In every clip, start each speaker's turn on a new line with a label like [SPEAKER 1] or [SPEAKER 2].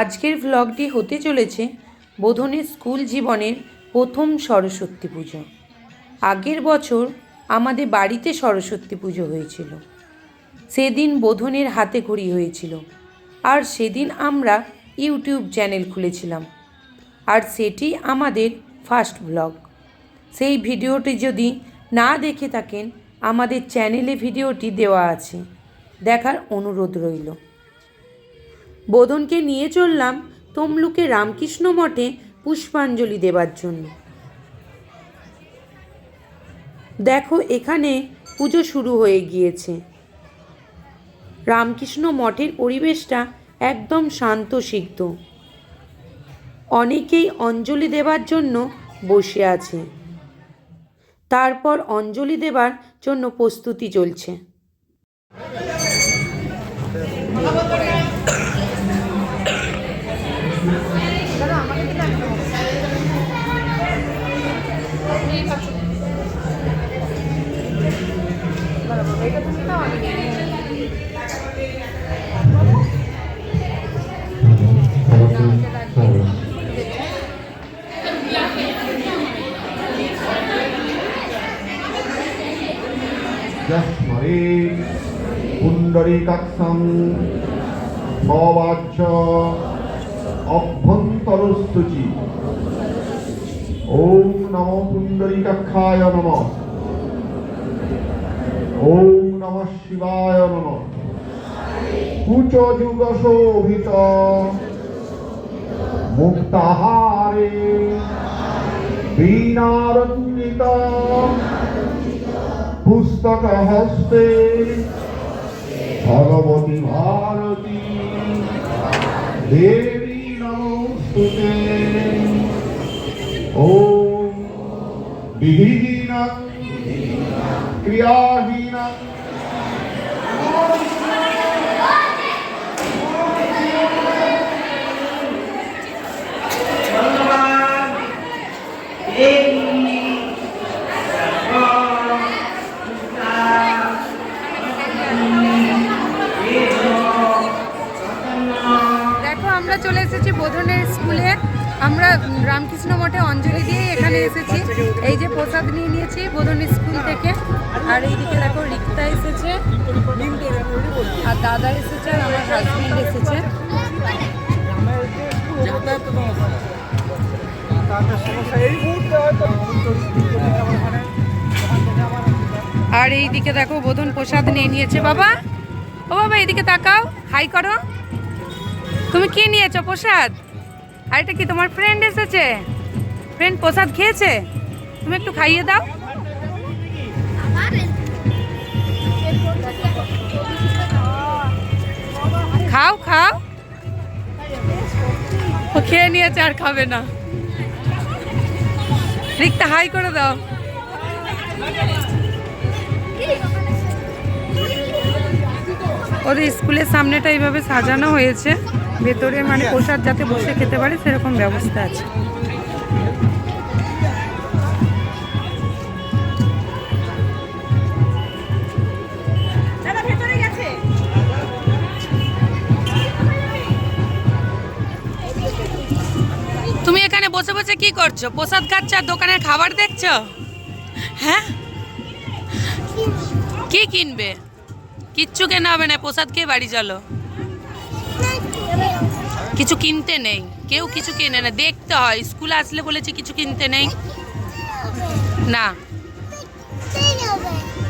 [SPEAKER 1] আজকের ভ্লগটি হতে চলেছে বোধনের স্কুল জীবনের প্রথম সরস্বতী পুজো। আগের বছর আমাদের বাড়িতে সরস্বতী পুজো হয়েছিল। সেদিন বোধনের হাতে ঘড়ি হয়েছিল। আর সেদিন আমরা ইউটিউব চ্যানেল খুলেছিলাম। আর সেটি আমাদের ফার্স্ট ব্লগ সেই ভিডিওটি যদি না দেখে থাকেন, আমাদের চ্যানেলে ভিডিওটি দেওয়া আছে। দেখার অনুরোধ রইল। বোধনকে নিয়ে চললাম তমলুকে রামকৃষ্ণ মঠে পুষ্পাঞ্জলি দেবার জন্য। দেখো এখানে পুজো শুরু হয়ে গিয়েছে। রামকৃষ্ণ মঠের পরিবেশটা একদম শান্ত সিদ্ধ অনেকেই অঞ্জলি দেবার জন্য বসে আছে। তারপর অঞ্জলি দেবার জন্য প্রস্তুতি চলছে।
[SPEAKER 2] যস্মরে পুণ্ডরীকাক্ষং সবাচ্য অভ্যন্তরস্তুচি ওম নম পুণ্ডরীকাক্ষায় নম ওম নম শিবায় নম কুচ যুগ শোভিত মুক্তাহারে বীণারঞ্জিত পুস্তক হস্তে ভগবতী ভারতী দেবী নমস্তুতে। ও বিধিহীন ক্রিয়াহীন।
[SPEAKER 3] রামকৃষ্ণ মঠে অঞ্জলি দিয়ে এখানে এসেছি। এই যে প্রসাদ নিয়ে নিয়েছি বোধনের স্কুল থেকে। আর এইদিকে দেখো রিক্তা এসেছে। আর দাদা এসেছে আর আমার হাজবেন্ড এসেছে। আর এইদিকে দেখো বোধন প্রসাদ নিয়ে নিয়েছে বাবা। ও বাবা, এইদিকে তাকাও। হাই করো। তুমি কি নিয়েছো প্রসাদ? আর এটা কি তোমার ফ্রেন্ড এসেছে? ফ্রেন্ড প্রসাদ খেয়েছে? তুমি একটু খাইয়ে দাও। খাও খাও। ও খেয়ে নিয়েছে, আর খাবে না। রিক্তা হাই করে দাও। ওদের স্কুলের সামনেটা এইভাবে সাজানো হয়েছে। ভেতরে মানে প্রসাদ যাতে বসে খেতে পারে, সেরকম ব্যবস্থা আছে। তুমি এখানে বসে বসে কি করছ? প্রসাদ খাচ্ছ আর দোকানের খাবার দেখছ? হ্যাঁ? কি কিনবে? কিচ্ছু কেনা হবে না, প্রসাদ খেয়ে বাড়ি চলো। কিছু কিনতে নেই কেউ কিছু কিনে না দেখতে হয় স্কুলে আসলে বলেছে কিছু কিনতে নেই না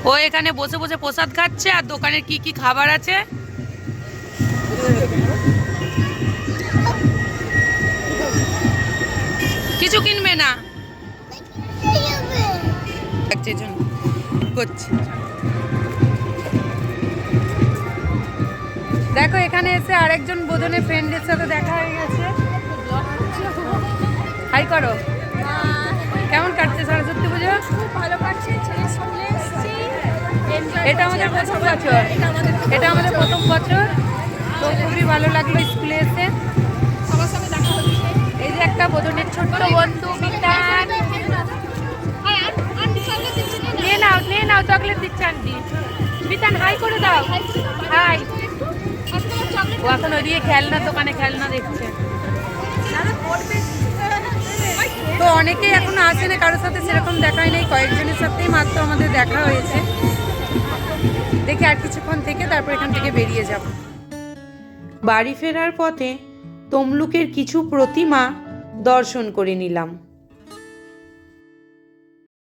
[SPEAKER 3] ও এখানে বসে বসে প্রসাদ খাচ্ছে আর দোকানের কি কি খাবার আছে কিছু কিনবে না। করছে দেখো এখানে এসে আরেকজন বোধনে ফ্রেন্ডের সাথে দেখা হয়ে গেছে হাই করো কেমন কাটছে সরস্বতী পুজো
[SPEAKER 4] খুব ভালো কাটছে ছেলের সঙ্গে
[SPEAKER 3] এটা আমাদের প্রথম বছর
[SPEAKER 4] এটা আমাদের
[SPEAKER 3] প্রথম বছর তো খুবই ভালো লাগল স্কুলে এসে
[SPEAKER 4] সবার সঙ্গে দেখা হচ্ছে
[SPEAKER 3] এই যে একটা বোধনের ছোট্ট বন্ধু বিতান নিয়ে নাও নিয়ে নাও চকলেট দিচ্ছে আন্টি বিতান হাই করে দাও হাই ও এখন ওইদিকে খেলনা, দোকানে খেলনা দেখছে। তো অনেকেই এখনও আসে না কারোর সাথে সেরকম দেখাই নেই। কয়েকজনের সাথেই মাত্র আমাদের দেখা হয়েছে। দেখি আর কিছুক্ষণ থেকে তারপর এখান থেকে বেরিয়ে যাব।
[SPEAKER 1] বাড়ি ফেরার পথে তমলুকের কিছু প্রতিমা দর্শন করে নিলাম।